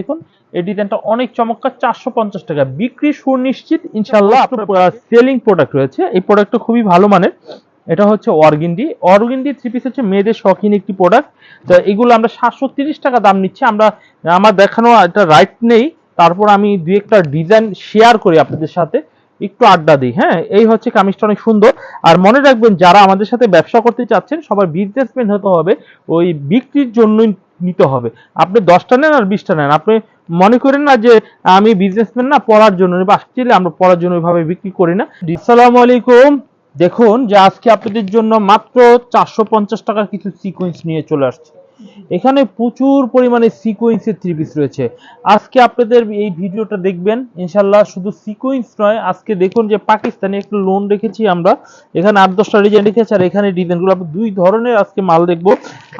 দেখুন এই ডিজাইনটা অনেক চমৎকার চারশো পঞ্চাশ টাকা। বিক্রি সুনিশ্চিত ইনশাল্লাহ আপনার সেলিং প্রোডাক্ট রয়েছে। এই প্রোডাক্টটা খুবই ভালো মানের। এটা হচ্ছে অর্গিন্ডি অর্গিন্ডি থ্রি পিস হচ্ছে মেয়েদের শখিন একটি প্রোডাক্ট তো এগুলো আমরা সাতশো তিরিশ টাকা দাম নিচ্ছি। আমরা আমার দেখানো একটা রাইট নেই। তারপর আমি দুই একটা ডিজাইন শেয়ার করি আপনাদের সাথে। একটু আড্ডা দিই হ্যাঁ? এই হচ্ছে কামিজটা অনেক সুন্দর। আর মনে রাখবেন যারা আমাদের সাথে ব্যবসা করতে চাচ্ছেন সবার বিজনেসম্যান হতে হবে ওই বিক্রির জন্যই নিতে হবে। আপনি দশটা নেন আর বিশটা নেন। আপনি মনে করেন না যে আমি বিজনেসম্যান না, পড়ার জন্য আসলে আমরা পড়ার জন্য ওইভাবে বিক্রি করি না। আসসালামু আলাইকুম। দেখুন যে আজকে আপনাদের জন্য মাত্র চারশো পঞ্চাশ টাকার কিছু সিকোয়েন্স নিয়ে চলে আসছে। এখানে প্রচুর পরিমাণে সিকোয়েন্সের থ্রি পিস রয়েছে। আজকে আপনাদের এই ভিডিওটা দেখবেন ইনশাল্লাহ শুধু সিকোয়েন্স নয়, আজকে দেখুন যে পাকিস্তানে একটু লোন রেখেছি আমরা। এখানে আট দশটা ডিজাইন রেখেছি, আর এখানে ডিজাইনগুলো আমরা দুই ধরনের আজকে মাল দেখব।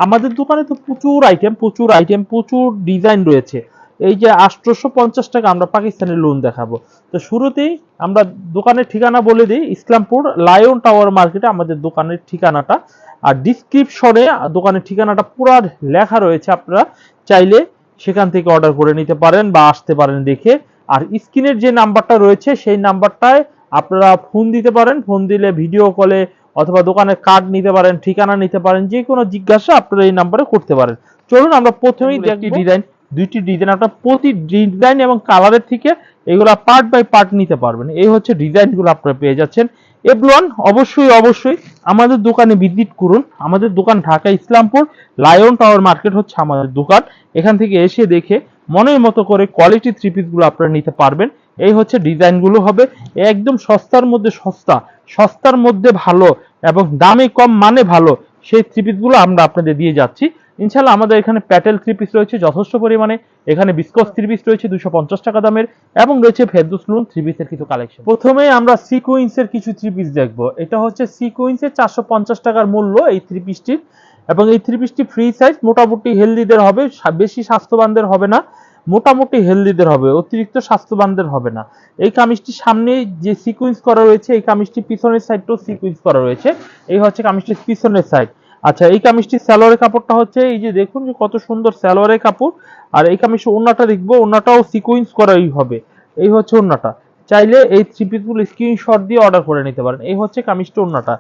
আমাদের দোকানে তো প্রচুর আইটেম প্রচুর আইটেম প্রচুর ডিজাইন রয়েছে। এই যে আটশোশো পঞ্চাশ টাকা আমরা পাকিস্তানের লোন দেখাবো। তো শুরুতেই আমরা দোকানের ঠিকানা বলে দিই, ইসলামপুর লায়ন টাওয়ার মার্কেটে আমাদের দোকানের ঠিকানাটা। আর ডিসক্রিপশনে দোকানের ঠিকানাটা পুরো লেখা রয়েছে আপনারা চাইলে সেখান থেকে অর্ডার করে নিতে পারেন বা আসতে পারেন দেখে। আর স্ক্রিনের যে নাম্বারটা রয়েছে সেই নাম্বারটায় আপনারা ফোন দিতে পারেন। ফোন দিলে ভিডিও কলে অথবা দোকানের কার্ড নিতে পারেন ঠিকানা নিতে পারেন যে কোনো জিজ্ঞাসা আপনারা এই নাম্বারে করতে পারেন। চলুন আমরা প্রথমেই একটি ডিজাইন দুইটি ডিজাইন আপনার প্রতি ডিজাইন এবং কালারের থেকে এগুলা পার্ট বাই পার্ট নিতে পারবেন। এই হচ্ছে ডিজাইনগুলো আপনারা পেয়ে যাচ্ছেন। এভলন অবশ্যই অবশ্যই আমাদের দোকানে ভিজিট করুন। আমাদের দোকান Dhaka Islampur lion tower market হচ্ছে আমাদের দোকান। এখান থেকে এসে দেখে মনের মতো করে কোয়ালিটি থ্রি পিসগুলো আপনারা নিতে পারবেন। এই হচ্ছে ডিজাইনগুলো হবে। একদম সস্তার মধ্যে সস্তা, সস্তার মধ্যে ভালো এবং দামে কম মানে ভালো, সেই থ্রি পিসগুলো আমরা আপনাদের দিয়ে যাচ্ছি। ইনশাল্লাহ আমাদের এখানে প্যাটেল থ্রি পিস রয়েছে, যথেষ্ট পরিমাণে। এখানে বিস্কস থ্রি পিস রয়েছে, দুশো পঞ্চাশ টাকা দামের, এবং রয়েছে ফেরদুস লুন থ্রি পিসের কিছু কালেকশন প্রথমে আমরা সিকুইন্সের কিছু থ্রি পিস দেখব। এটা হচ্ছে সিকুইন্সের চারশো পঞ্চাশ টাকার মূল্য এই থ্রি পিসটির এবং এই থ্রি পিসটি ফ্রি সাইজ মোটামুটি হেলদিদের হবে বেশি স্বাস্থ্যবানদের হবে না, মোটামুটি হেলদিদের হবে, অতিরিক্ত স্বাস্থ্যবানদের হবে না। এই কামিজটি সামনে যে সিকুয়েন্স করা রয়েছে, এই কামিজটি পিছনের সাইডটাও সিকুয়েন্স করা রয়েছে। এই হচ্ছে কামিজটির পিছনের সাইড আচ্ছা এই কামিজটির স্যালোয়ারের কাপড়টা হচ্ছে, এই যে দেখুন যে কত সুন্দর স্যালোয়ারের কাপড়। আর এই কামিজের ওন্নাটা দেখব, ওন্নাটাও সিকুয়েন্স করাই হবে। এই হচ্ছে ওন্নাটা। চাইলে এই থ্রি পিসগুলো স্ক্রিনশট দিয়ে অর্ডার করে নিতে পারেন। এই হচ্ছে কামিজটা ওন্নাটা।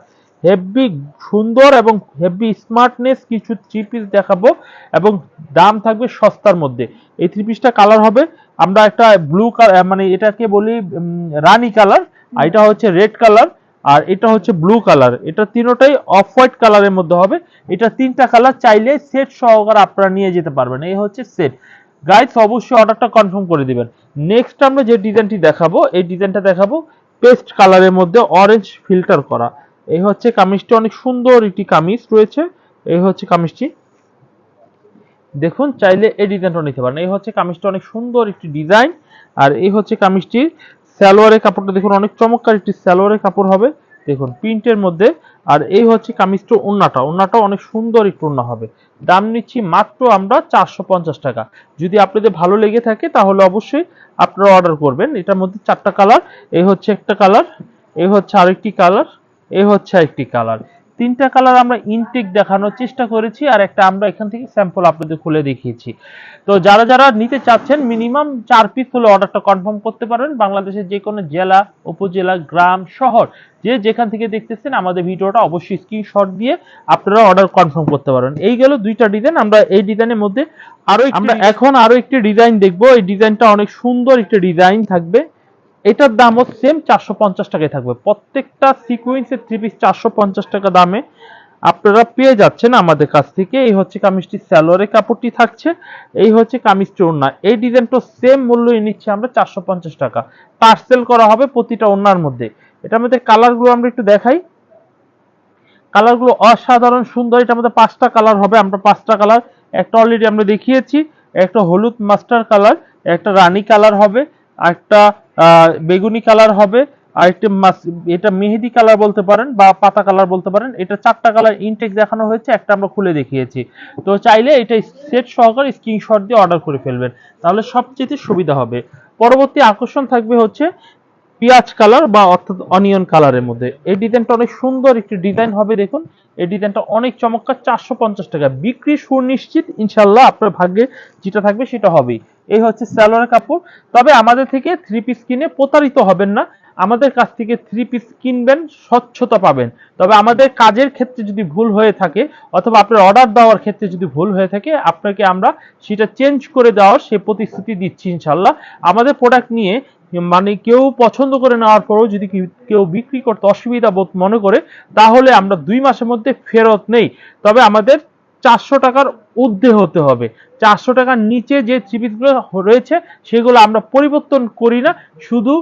হেভি সুন্দর এবং হেভি স্মার্টনেস কিছু থ্রি পিস দেখাবো এবং দাম থাকবে সস্তার মধ্যে। এই থ্রি পিসটা কালার হবে। আমরা একটা ব্লু কালার মানে এটাকে বলি রানী কালার আর এটা হচ্ছে রেড কালার আর এটা হচ্ছে ব্লু কালার এটা তিনোটাই অফ হোয়াইট কালারের মধ্যে হবে। এটা তিনটা কালার চাইলে সেট সহকারে আপনারা নিয়ে যেতে পারবেন। এই হচ্ছে সেট গাইস অবশ্যই অর্ডারটা কনফার্ম করে দিবেন। নেক্সট আমরা যে ডিজাইনটি দেখাবো, এই ডিজাইনটা দেখাবো পেস্ট কালারের মধ্যে অরেঞ্জ ফিল্টার করা। এই হচ্ছে কামিজটি, অনেক সুন্দর একটি কামিজ রয়েছে। এই হচ্ছে কামিজটি। দেখুন, চাইলে এই ডিজাইনটা নিতে পারেন। এই হচ্ছে কামিজটা, অনেক সুন্দর একটি ডিজাইন আর এই হচ্ছে কামিজটির সালোয়ারের কাপড়টা দেখুন, অনেক চমৎকার একটি সালোয়ারের কাপড় হবে। দেখুন, প্রিন্টের মধ্যে। আর এই হচ্ছে কামিজটা ওন্নাটা ওন্নাটা অনেক সুন্দর একটু ওন্না হবে। দাম নিচ্ছি মাত্র আমরা চারশো পঞ্চাশ টাকা। যদি আপনাদের ভালো লেগে থাকে, তাহলে অবশ্যই আপনারা অর্ডার করবেন। এটার মধ্যে চারটা কালার। এই হচ্ছে একটা কালার, এই হচ্ছে আরেকটি কালার, এই হচ্ছে আরেকটি কালার। তিনটা কালার আমরা ইনটেক দেখানোর চেষ্টা করেছি আর একটা আমরা এখান থেকে স্যাম্পল আপনাদের খুলে দেখিয়েছি। তো যারা যারা নিতে চাচ্ছেন মিনিমাম চার পিস হলে অর্ডারটা কনফার্ম করতে পারেন। বাংলাদেশের যে কোনো জেলা উপজেলা গ্রাম শহর যে যেখান থেকে দেখতেছেন আমাদের ভিডিওটা অবশ্যই স্ক্রিনশট দিয়ে আপনারা অর্ডার কনফার্ম করতে পারেন। এই গেল দুইটা ডিজাইন আমরা এই ডিজাইনের মধ্যে আরও আমরা এখন আরও একটি ডিজাইন দেখব। এই ডিজাইনটা অনেক সুন্দর একটি ডিজাইন থাকবে। এটার দামও সেম চারশো পঞ্চাশ টাকায় থাকবে। প্রত্যেকটা সিকুয়েন্সের থ্রি পিস চারশো পঞ্চাশ টাকা দামে আপনারা পেয়ে যাচ্ছেন আমাদের কাছ থেকে। এই হচ্ছে কামিজটি স্যালোয়ারের কাপড়টি থাকছে। এই হচ্ছে কামিজটি ওড়না। এই ডিজাইনটা সেম মূল্যই নিচ্ছে আমরা চারশো পঞ্চাশ টাকা। পার্সেল করা হবে প্রতিটা ওড়নার মধ্যে। এটার মধ্যে কালারগুলো আমরা একটু দেখাই। কালারগুলো অসাধারণ সুন্দর। এটার মধ্যে পাঁচটা কালার হবে। আমরা পাঁচটা কালার একটা অলরেডি আমরা দেখিয়েছি। একটা হলুদ মাস্টার কালার একটা রানী কালার হবে, একটা বেগুনি কালার হবে আর একটা এটা মেহেদি কালার বলতে পারেন বা পাতা কালার বলতে পারেন, এটা চারটা কালার ইনটেক দেখানো হয়েছে, একটা আমরা খুলে দেখিয়েছি। তো চাইলে এটা সেট সহকারে স্ক্রিনশট দিয়ে অর্ডার করে ফেলবেন, তাহলে সবচেয়ে সুবিধা হবে। পরবর্তী আকর্ষণ থাকবে হচ্ছে পেঁয়াজ কালার বা অর্থাৎ অনিয়ন কালারের মধ্যে। এই ডিজাইনটা অনেক সুন্দর একটি ডিজাইন হবে, দেখুন। এই ডিজাইনটা অনেক চমৎকার, চারশো পঞ্চাশ টাকা। বিক্রি সুনিশ্চিত ইনশাল্লাহ আপনার ভাগ্যে যেটা থাকবে সেটা হবেই। এই হচ্ছে সালোয়ার কাপড়। তবে আমাদের থেকে থ্রি পিস কিনে প্রতারিত হবেন না। আমাদের কাছ থেকে থ্রি পিস কিনবেন, স্বচ্ছতা পাবেন। তবে আমাদের কাজের ক্ষেত্রে যদি ভুল হয়ে থাকে অথবা আপনার অর্ডার দেওয়ার ক্ষেত্রে যদি ভুল হয়ে থাকে, আপনাকে আমরা সেটা চেঞ্জ করে দেওয়ার সে প্রতিশ্রুতি দিচ্ছি ইনশাল্লাহ। আমাদের প্রোডাক্ট নিয়ে মানে কেউ পছন্দ করে নেওয়ার পরেও যদি কেউ বিক্রি করতে অসুবিধা বোধ মনে করে, তাহলে আমরা দুই মাসের মধ্যে ফেরত নেই। তবে আমাদের চারশো টাকার ঊর্ধ্বে হতে হবে। চারশো টাকার নিচে যে চিপিসগুলো রয়েছে, সেগুলো আমরা পরিবর্তন করি না। শুধু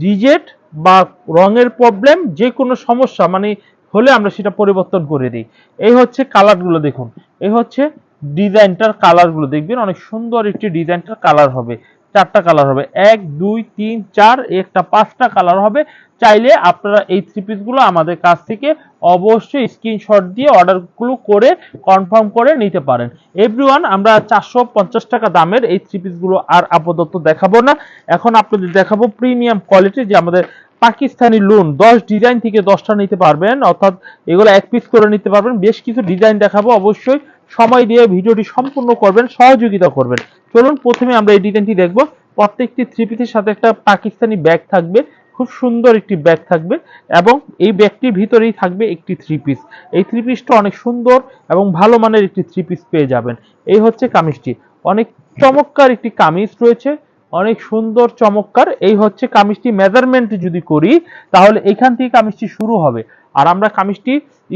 রিজেট বা রঙের প্রবলেম যে কোনো সমস্যা মানে হলে আমরা সেটা পরিবর্তন করে দিই। এই হচ্ছে কালারগুলো দেখুন। এই হচ্ছে ডিজাইনটার কালারগুলো। দেখবেন অনেক সুন্দর একটি ডিজাইনটার কালার হবে। চারটা কালার হবে। এক, দুই, তিন, চার, একটা পাঁচটা কালার হবে। চাইলে আপনারা এই থ্রি পিসগুলো আমাদের কাছ থেকে অবশ্যই স্ক্রিনশট দিয়ে অর্ডারগুলো করে কনফার্ম করে নিতে পারেন। এভরিওয়ান আমরা চারশো পঞ্চাশ টাকা দামের এই থ্রি পিসগুলো আর আপাতত দেখাবো না। এখন আপনাদের দেখাবো প্রিমিয়াম কোয়ালিটি যে আমাদের পাকিস্তানি লোন দশ ডিজাইন থেকে দশটা নিতে পারবেন, অর্থাৎ এগুলো এক পিস করে নিতে পারবেন। বেশ কিছু ডিজাইন দেখাবো অবশ্যই। সময় দিয়ে ভিডিওটি সম্পূর্ণ করবেন, সহযোগিতা করবেন। চলুন, প্রথমে আমরা এই ডিজাইনটি দেখব। প্রত্যেকটি থ্রি পিসের সাথে একটা পাকিস্তানি ব্যাগ থাকবে। খুব সুন্দর একটি ব্যাগ থাকবে এবং এই ব্যাগটির ভিতরেই থাকবে একটি থ্রি পিস এই থ্রি পিসটা অনেক সুন্দর এবং ভালো মানের একটি থ্রি পিস পেয়ে যাবেন। এই হচ্ছে কামিজটি। অনেক চমৎকার একটি কামিজ রয়েছে, অনেক সুন্দর চমৎকার। এই হচ্ছে কামিজটি মেজারমেন্ট যদি করি, তাহলে এখান থেকে কামিজটি শুরু হবে। আর আমরা কামিজটি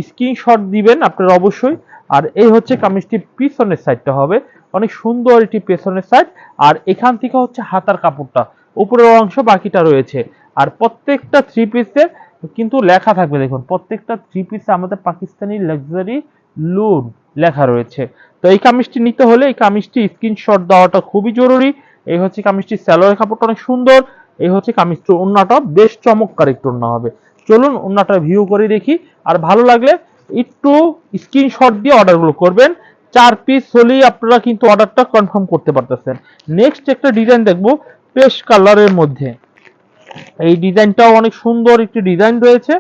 স্ক্রিনশট দিবেন আপনারা অবশ্যই। আর এই হচ্ছে কামিজটির পিছনের সাইডটা হবে। অনেক সুন্দর একটি পেছনের সাইড আর এখান থেকে হচ্ছে হাতার কাপড়টা। উপরের অংশ বাকিটা রয়েছে। আর প্রত্যেকটা থ্রি পিসের কিন্তু লেখা থাকবে, দেখুন, প্রত্যেকটা থ্রি পিসে আমাদের পাকিস্তানি লাক্সারি লুন লেখা রয়েছে। তো এই কামিজটি নিতে হলে এই কামিজটি স্ক্রিনশট দেওয়াটা খুবই জরুরি। এই হচ্ছে কামিজটির স্যালোয়ার কাপড়টা অনেক সুন্দর। এই হচ্ছে কামিজটির ওন্নাটা বেশ চমৎকার একটু ওন্না হবে। চলুন ওন্নাটা ভিউ করে দেখি। আর ভালো লাগলে একটু স্ক্রিনশট দিয়ে অর্ডারগুলো করবেন। চার পিস হলেই আপনারা কিন্তু অর্ডারটা কনফার্ম করতে পারতেছেন। নেক্সট একটা ডিজাইন দেখব পেস্ট কালারের মধ্যে। এই ডিজাইনটাও অনেক সুন্দর একটি ডিজাইন রয়েছে।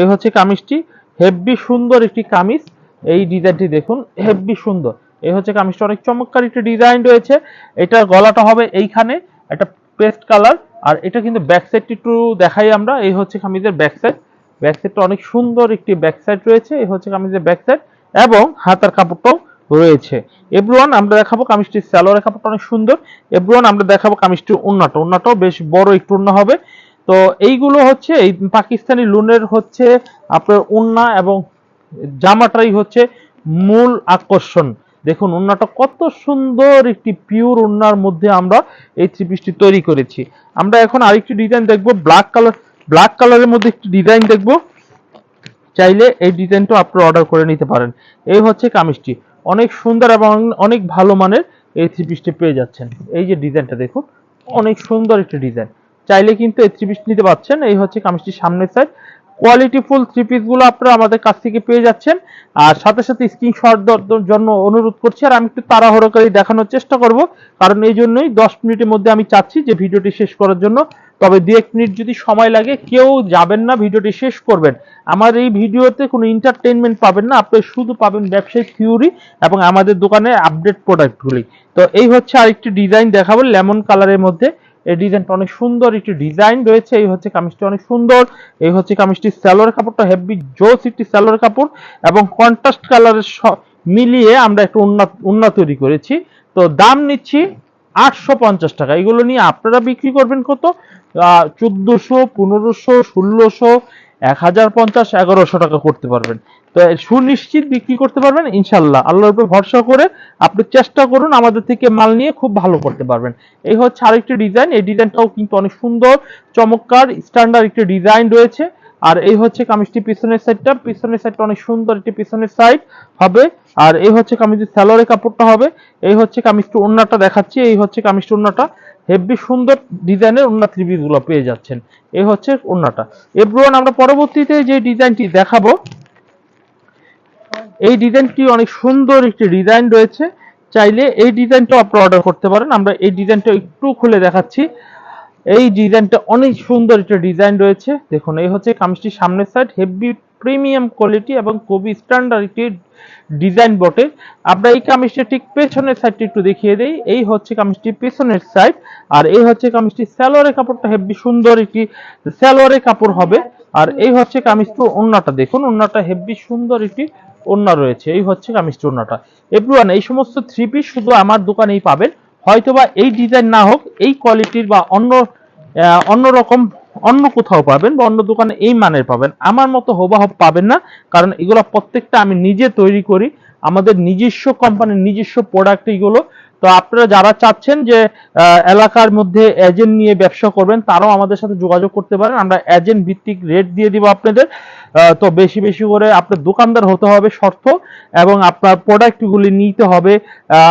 এই হচ্ছে কামিজটি। হেভি সুন্দর একটি কামিজ। এই ডিজাইনটি দেখুন, হেভি সুন্দর। এই হচ্ছে কামিজটা অনেক চমৎকার একটি ডিজাইন রয়েছে। এটার গলাটা হবে এইখানে, একটা পেস্ট কালার। আর এটা কিন্তু ব্যাক সাইডটি একটু দেখাই আমরা। এই হচ্ছে কামিজের ব্যাক সাইড ব্যাক সাইডটা অনেক সুন্দর একটি ব্যাক সাইড রয়েছে। এই হচ্ছে কামিজের ব্যাক সাইড এবং হাতার কাপড়টাও রয়েছে। এভরিওয়ান আমরা দেখাবো কামিজটির স্যালোয়ারের কাপড়টা অনেক সুন্দর। এভরিওয়ান আমরা দেখাবো কামিজটির উন্নাটা। উন্নাটাও বেশ বড় একটু উন্না হবে। তো এইগুলো হচ্ছে, এই পাকিস্তানি লুনের হচ্ছে আপনার উন্না এবং জামাটাই হচ্ছে মূল আকর্ষণ। দেখুন, উন্নাটা কত সুন্দর একটি পিওর উন্নার মধ্যে আমরা এই থ্রি পিসটি তৈরি করেছি। আমরা এখন আরেকটি ডিজাইন দেখব ব্ল্যাক কালার ব্ল্যাক কালারের মধ্যে একটি ডিজাইন দেখব। চাইলে এই ডিজাইনটা আপনারা অর্ডার করে নিতে পারেন। এই হচ্ছে কামিজটি। অনেক সুন্দর এবং অনেক ভালো মানের এই থ্রি পিসটি পেয়ে যাচ্ছেন। এই যে ডিজাইনটা দেখুন, অনেক সুন্দর একটি ডিজাইন চাইলে কিন্তু এই থ্রি পিস নিতে পারছেন। এই হচ্ছে কামিজটির সামনের সাইড কোয়ালিটি ফুল থ্রি পিসগুলো আপনারা আমাদের কাছ থেকে পেয়ে যাচ্ছেন। আর সাথে সাথে স্ক্রিনশট জন্য অনুরোধ করছি, আর আমি একটু তাড়াহুড়ো করে দেখানোর চেষ্টা করব। কারণ এই জন্যই দশ মিনিটের মধ্যে আমি চাচ্ছি যে ভিডিওটি শেষ করার জন্য। তবে দু, এক মিনিট যদি সময় লাগে, কেউ যাবেন না, ভিডিওটি শেষ করবেন। আমার এই ভিডিওতে কোনো এন্টারটেনমেন্ট পাবেন না, আপনি শুধু পাবেন ব্যবসায়িক থিওরি এবং আমাদের দোকানে আপডেট প্রোডাক্টগুলি তো এই হচ্ছে আরেকটি ডিজাইন দেখাবো লেমন কালারের মধ্যে। এই ডিজাইনটা অনেক সুন্দর, একটি ডিজাইন রয়েছে, এই হচ্ছে কামিজটি অনেক সুন্দর, এই হচ্ছে কামিজটি স্যালোর কাপড়টা হেভি জোস একটি স্যালোয়ার কাপড় এবং কন্ট্রাস্ট কালারের মিলিয়ে আমরা একটু উন্নত তৈরি করেছি। তো দাম নিচ্ছি আটশো পঞ্চাশ টাকা। এগুলো নিয়ে আপনারা বিক্রি করবেন কত? চোদ্দোশো, পনেরোশো, ষোলোশো এক হাজার পঞ্চাশ, এগারোশো টাকা করতে পারবেন। তো সুনিশ্চিত বিক্রি করতে পারবেন, ইনশাল্লাহ। আল্লাহর উপর ভরসা করে আপনি চেষ্টা করুন আমাদের থেকে মাল নিয়ে খুব ভালো করতে পারবেন। এই হচ্ছে আরেকটি ডিজাইন। এই ডিজাইনটাও কিন্তু অনেক সুন্দর, চমৎকার স্ট্যান্ডার্ড একটি ডিজাইন রয়েছে। আর এই হচ্ছে কামিজটি পিছনের সাইডটা পিছনের সাইডটা অনেক সুন্দর একটি পিছনের সাইড হবে। আর এই হচ্ছে কামিজের স্যালোয়ারের কাপড়টা হবে। এই হচ্ছে কামিজটি ওন্নাটা দেখাচ্ছি। এই হচ্ছে কামিজটি ওন্নাটা হেভি সুন্দর ডিজাইনের ওন্না থ্রি পেয়ে যাচ্ছেন। এই হচ্ছে ওন্নাটা এভরিওয়ান, আমরা পরবর্তীতে যে ডিজাইনটি দেখাবো, এই ডিজাইনটি অনেক সুন্দর একটি ডিজাইন রয়েছে। চাইলে এই ডিজাইনটাও আপনি অর্ডার করতে পারেন। আমরা এই ডিজাইনটা একটু খুলে দেখাচ্ছি। এই ডিজাইনটা অনেক সুন্দর একটা ডিজাইন রয়েছে। দেখুন, এই হচ্ছে কামিজটির সামনের সাইড হেভি প্রিমিয়াম কোয়ালিটি এবং খুবই স্ট্যান্ডার্ড একটি ডিজাইন বটে। আমরা এই কামিজটি ঠিক পেছনের সাইডটি একটু দেখিয়ে দেই। এই হচ্ছে কামিজটির পেছনের সাইড আর এই হচ্ছে কামিজটির স্যালোয়ারের কাপড়টা হেভি সুন্দর একটি স্যালোয়ারের কাপড় হবে। আর এই হচ্ছে কামিজটি ওন্নাটা দেখুন ওন্নাটা হেভি সুন্দর একটি ওন্না রয়েছে। এই হচ্ছে কামিজটি ওন্নাটা এভরিওয়ান এই সমস্ত থ্রি পিস শুধু আমার দোকানেই পাবেন। হয়তোবা এই ডিজাইন না হোক এই কোয়ালিটির বা অন্য আহ, অন্য কোথাও পাবেন বা অন্য দোকানে এই মানের পাবেন। আমার মতো হোবাহব পাবেন না, কারণ এগুলো প্রত্যেকটা আমি নিজে তৈরি করি। আমাদের নিজস্ব কোম্পানির নিজস্ব প্রোডাক্ট এগুলো তো আপনারা যারা চাচ্ছেন যে এলাকার মধ্যে এজেন্ট নিয়ে ব্যবসা করবেন, তারাও আমাদের সাথে যোগাযোগ করতে পারেন। আমরা এজেন্ট ভিত্তিক রেট দিয়ে দিব আপনাদের। তো বেশি বেশি করে আপনার দোকানদার হতে হবে শর্ত, এবং আপনার প্রোডাক্টগুলি নিতে হবে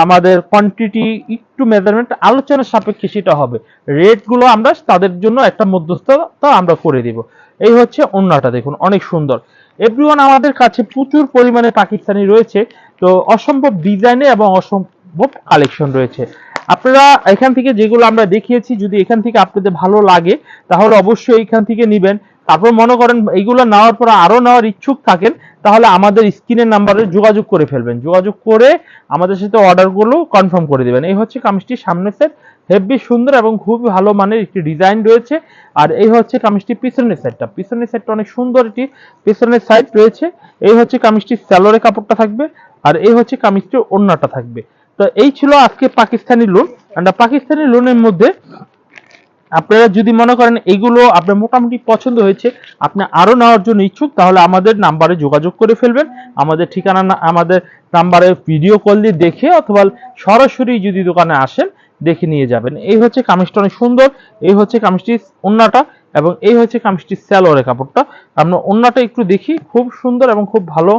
আমাদের কোয়ান্টিটি একটু মেজারমেন্ট আলোচনার সাপেক্ষে সেটা হবে। রেটগুলো আমরা তাদের জন্য একটা মধ্যস্থতা আমরা করে দিব। এই হচ্ছে অন্যটা দেখুন, অনেক সুন্দর। এভরিওয়ান আমাদের কাছে প্রচুর পরিমাণে পাকিস্তানি রয়েছে, তো অসম্ভব ডিজাইনে এবং অসম্ভব কালেকশন রয়েছে। আপনারা এখান থেকে যেগুলো আমরা দেখিয়েছি, যদি এখান থেকে আপনাদের ভালো লাগে, তাহলে অবশ্যই এখান থেকে নিবেন। তারপর মনে করেন এইগুলো নেওয়ার পর আরও নেওয়ার ইচ্ছুক থাকেন, তাহলে আমাদের স্ক্রিনের নাম্বারে যোগাযোগ করে ফেলবেন। যোগাযোগ করে আমাদের সাথে অর্ডারগুলো কনফার্ম করে দেবেন। এই হচ্ছে কামিজটির সামনের সেট হেভি সুন্দর এবং খুবই ভালো মানের একটি ডিজাইন রয়েছে। আর এই হচ্ছে কামিজটির পিছনের সাইডটা পিছনের সাইডটা অনেক সুন্দর একটি পিছনের সাইড রয়েছে। এই হচ্ছে কামিজটির স্যালোরে কাপড়টা থাকবে, আর এই হচ্ছে কামিজটির ওড়নাটা থাকবে। তো এই ছিল আজকে পাকিস্তানি লোন আমরা পাকিস্তানি লোনের মধ্যে আপনারা যদি মনে করেন এগুলো আপনার মোটামুটি পছন্দ হয়েছে, আপনি আরও নেওয়ার জন্য ইচ্ছুক, তাহলে আমাদের নাম্বারে যোগাযোগ করে ফেলবেন। আমাদের ঠিকানা আমাদের নাম্বারে ভিডিও কল দিয়ে দেখে অথবা সরাসরি যদি দোকানে আসেন, দেখে নিয়ে যাবেন। এই হচ্ছে কামিজটা অনেক সুন্দর, এই হচ্ছে কামিজটি ওন্নাটা এবং এই হচ্ছে কামিজটির স্যালোয়ারের কাপড়টা। আমরা ওন্নাটা একটু দেখি, খুব সুন্দর এবং খুব ভালো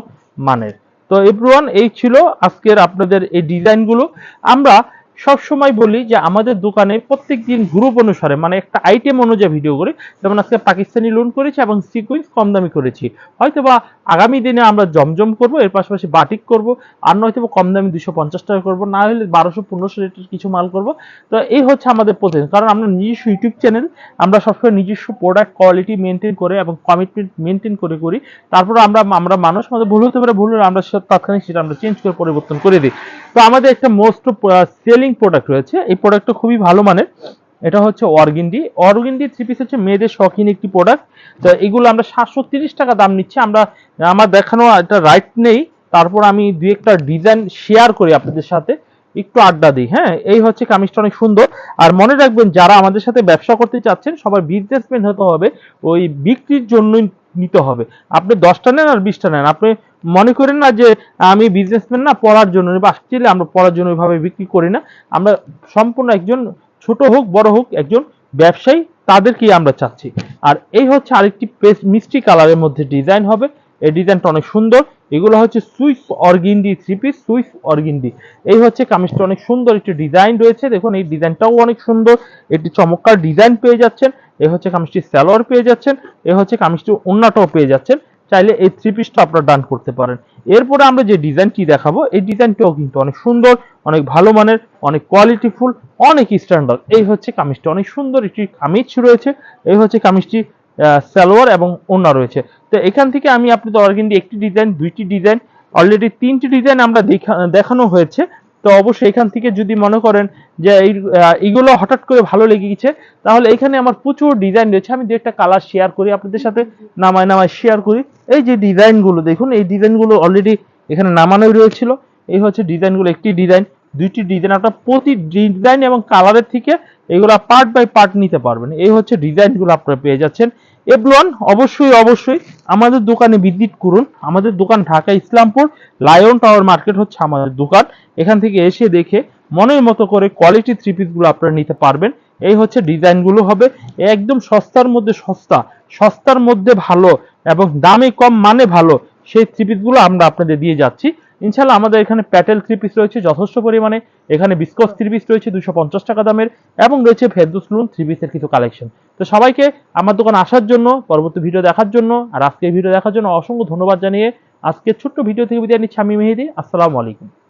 মানের। তো এভরিওয়ান, এই ছিল আজকের আপনাদের এই ডিজাইনগুলো। আমরা সব সময় বলি যে আমাদের দোকানে প্রত্যেক দিন গ্রুপ অনুসারে মানে একটা আইটেম অনুযায়ী ভিডিও করে। যেমন আজকে পাকিস্তানি লোন করেছি এবং সিকুইন্স কম দামি করেছি। হয়তো বা আগামী দিনে আমরা জমজম করব, এর পাশাপাশি বাটিক করব, আর নয়তো কম দামি দুশো পঞ্চাশ টাকা করব, না হলে বারোশো, পনেরোশো রেটের কিছু মাল করব। তো এই হচ্ছে আমাদের প্রতিদিন, কারণ আমরা নিজস্ব ইউটিউব চ্যানেল, আমরা সবসময় নিজস্ব প্রোডাক্ট কোয়ালিটি মেনটেন করে এবং কমিটমেন্ট মেনটেন করে করি। তারপর আমরা আমরা মানুষ, আমাদের ভুল হতে পারে, ভুল হলে আমরা তাৎক্ষণিক সেটা আমরা চেঞ্জ করে পরিবর্তন করে দিই। তো আমাদের একটা মোস্ট সেলিং প্রোডাক্ট রয়েছে, এই প্রোডাক্টটা খুবই ভালো মানের। এটা হচ্ছে অর্গিন্ডি অর্গিন্ডি থ্রি পিস হচ্ছে মেয়েদের শখিন একটি প্রোডাক্ট তো এগুলো আমরা সাতশো টাকা দাম নিচ্ছি। আমরা, আমার দেখানো একটা রাইট নেই। তারপর আমি দু একটা ডিজাইন শেয়ার করি আপনাদের সাথে। একটু আড্ডা দিই হ্যাঁ? এই হচ্ছে কামিজটা অনেক সুন্দর। আর মনে রাখবেন, যারা আমাদের সাথে ব্যবসা করতে চাচ্ছেন সবার বিজনেসম্যান হতে হবে। ওই বিক্রির জন্যই নিতে হবে। আপনি দশটা নেন আর বিশটা নেন। আপনি মনে করেন না যে আমি বিজনেসম্যান না, পড়ার জন্য। বা actually আমরা পড়ার জন্য ওইভাবে বিক্রি করি না। আমরা সম্পূর্ণ একজন ছোট হোক, বড় হোক, একজন ব্যবসায়ী, তাদেরকেই আমরা চাচ্ছি। আর এই হচ্ছে আরেকটি পেস্ট মিষ্টি কালারের মধ্যে ডিজাইন হবে। এই ডিজাইনটা অনেক সুন্দর। এগুলো হচ্ছে Swiss organdie three piece Swiss organdie এই হচ্ছে কামিজটা অনেক সুন্দর একটি ডিজাইন রয়েছে। দেখুন, এই ডিজাইনটাও অনেক সুন্দর। একটি চমৎকার ডিজাইন পেয়ে যাচ্ছেন। এ হচ্ছে কামিজটি স্যালোয়ার পেয়ে যাচ্ছেন। এ হচ্ছে কামিজটি ওন্নাটাও পেয়ে যাচ্ছেন। চাইলে এই থ্রি পিসটা আপনারা ডান করতে পারেন। এরপরে আমরা যে ডিজাইনটি দেখাবো, এই ডিজাইনটাও কিন্তু অনেক সুন্দর, অনেক ভালো মানের, অনেক কোয়ালিটিফুল অনেক স্ট্যান্ডার্ড এই হচ্ছে কামিজটি, অনেক সুন্দর একটি কামিজ রয়েছে। এই হচ্ছে কামিজটি সালোয়ার এবং ওন্না রয়েছে। তো এখান থেকে আমি আপনাদের অর্গেন্ডি একটি ডিজাইন দুইটি ডিজাইন অলরেডি তিনটি ডিজাইন আমরা দেখানো হয়েছে। তো অবশ্যই এখান থেকে যদি মনে করেন যে এইগুলো হঠাৎ করে ভালো লেগে গেছে তাহলে এখানে আমার প্রচুর ডিজাইন রয়েছে। আমি দু একটা কালার শেয়ার করি, আপনাদের সাথে নামায় নামায় শেয়ার করি। এই যে ডিজাইনগুলো দেখুন, এই ডিজাইনগুলো অলরেডি এখানে নামানোই রয়েছিল। এই হচ্ছে ডিজাইনগুলো একটি ডিজাইন দুইটি ডিজাইন আপনার প্রতি ডিজাইন এবং কালারের থেকে এগুলো পার্ট বাই পার্ট নিতে পারবেন। এই হচ্ছে ডিজাইনগুলো আপনারা পেয়ে যাচ্ছেন। এভলন, অবশ্যই অবশ্যই আমাদের দোকানে ভিজিট করুন। আমাদের দোকান Dhaka Islampur, lion tower market হচ্ছে আমাদের দোকান। এখান থেকে এসে দেখে মনের মতো করে কোয়ালিটি থ্রি পিসগুলো আপনারা নিতে পারবেন। এই হচ্ছে ডিজাইনগুলো হবে। একদম সস্তার মধ্যে সস্তা, সস্তার মধ্যে ভালো এবং দামে কম মানে ভালো সেই থ্রি পিসগুলো আমরা আপনাদের দিয়ে যাচ্ছি। ইনশাল্লাহ আমাদের এখানে প্যাটেল থ্রি পিস রয়েছে যথেষ্ট পরিমাণে। এখানে বিস্কস থ্রি পিস রয়েছে দুশো পঞ্চাশ টাকা দামের এবং রয়েছে ফেরদুস লুন থ্রি পিসের কিছু কালেকশন তো সবাইকে আমার দোকান আসার জন্য, পরবর্তী ভিডিও দেখার জন্য আর আজকের ভিডিও দেখার জন্য অসংখ্য ধন্যবাদ জানিয়ে আজকে ছোট্ট ভিডিও থেকে বিদায় নিচ্ছি আমি মেহেদি। আসসালামু আলাইকুম।